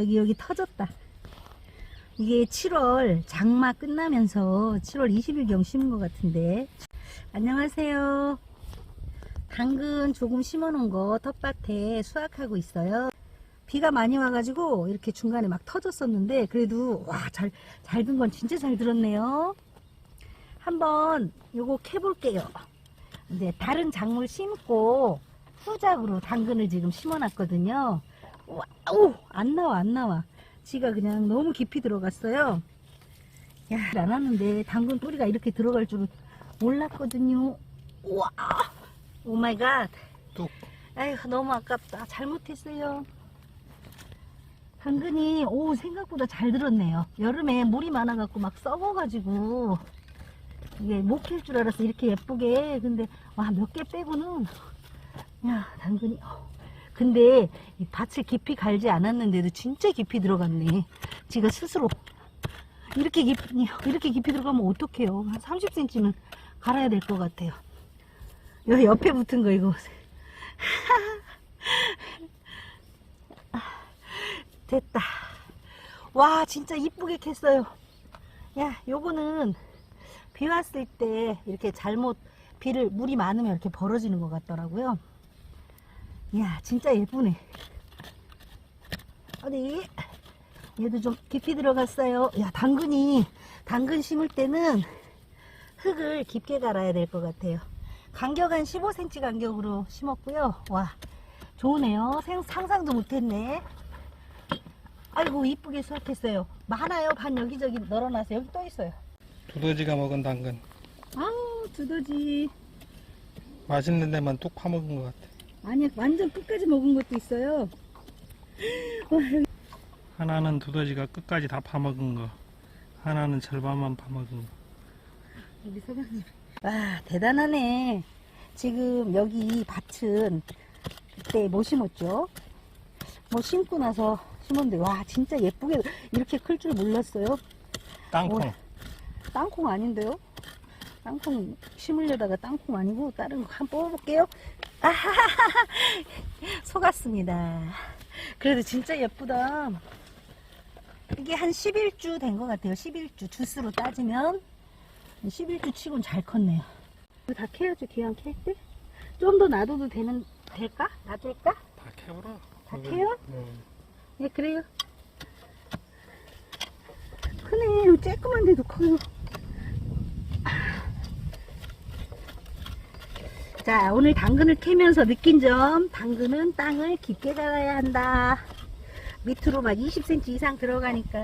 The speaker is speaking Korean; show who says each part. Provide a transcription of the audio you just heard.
Speaker 1: 여기 여기 터졌다. 이게 7월 장마 끝나면서 7월 20일경 심은 것 같은데. 안녕하세요. 당근 조금 심어 놓은 거 텃밭에 수확하고 있어요. 비가 많이 와가지고 이렇게 중간에 막 터졌었는데 그래도 와 잘 잘 든 건 진짜 잘 들었네요. 한번 요거 캐볼게요. 이제 다른 작물 심고 후작으로 당근을 지금 심어 놨거든요. 와우 안 나와 안 나와. 지가 그냥 너무 깊이 들어갔어요. 야 안 왔는데 당근 뿌리가 이렇게 들어갈 줄은 몰랐거든요. 와 오마이갓
Speaker 2: 뚝.
Speaker 1: 아휴 너무 아깝다. 잘못했어요. 당근이 오 생각보다 잘 들었네요. 여름에 물이 많아 갖고 막 썩어 가지고 이게 못캘줄 알았어. 이렇게 예쁘게. 근데 와 몇 개 빼고는 야 당근이 어, 근데 이 밭을 깊이 갈지 않았는데도 진짜 깊이 들어갔네. 지가 스스로 이렇게 깊이 이렇게 깊이 들어가면 어떡해요? 한 30cm는 갈아야 될 것 같아요. 여기 옆에 붙은 거 이거 됐다. 와 진짜 이쁘게 캤어요. 야 요거는 비 왔을 때 이렇게 잘못 비를 물이 많으면 이렇게 벌어지는 것 같더라고요. 이야 진짜 예쁘네. 어디? 얘도 좀 깊이 들어갔어요. 야 당근이 당근 심을 때는 흙을 깊게 갈아야 될 것 같아요. 간격 한 15cm 간격으로 심었고요. 와 좋으네요. 생- 상상도 못했네. 아이고 이쁘게 수확했어요. 많아요 반 여기저기 널어놔서. 여기 또 있어요.
Speaker 2: 두더지가 먹은 당근.
Speaker 1: 아우 두더지.
Speaker 2: 맛있는 데만 뚝 파먹은 것 같아.
Speaker 1: 아니 완전 끝까지 먹은 것도 있어요 와 여기
Speaker 2: 하나는 두더지가 끝까지 다 파먹은 거. 하나는 절반만 파먹은 거.
Speaker 1: 우리 사장님. 와, 대단하네. 지금 여기 밭은 그때 뭐 심었죠? 뭐 심고 나서 심었는데, 와, 진짜 예쁘게 이렇게 클 줄 몰랐어요.
Speaker 2: 땅콩.
Speaker 1: 오. 땅콩 아닌데요? 땅콩 심으려다가 땅콩 아니고 다른 거 한번 뽑아볼게요. 아하하하. 속았습니다. 그래도 진짜 예쁘다. 이게 한 11주 된 것 같아요. 11주. 주스로 따지면 11주 치곤 잘 컸네요. 이거 다 캐야죠, 기왕 캘 때? 좀 더 놔둬도 되는, 될까? 놔둘까?
Speaker 2: 다 캐버려.
Speaker 1: 다 캐요?
Speaker 2: 응.
Speaker 1: 네, 그래요. 크네. 쬐끄만 데도 커요. 자, 오늘 당근을 캐면서 느낀 점, 당근은 땅을 깊게 갈아야 한다. 밑으로 막 20cm 이상 들어가니까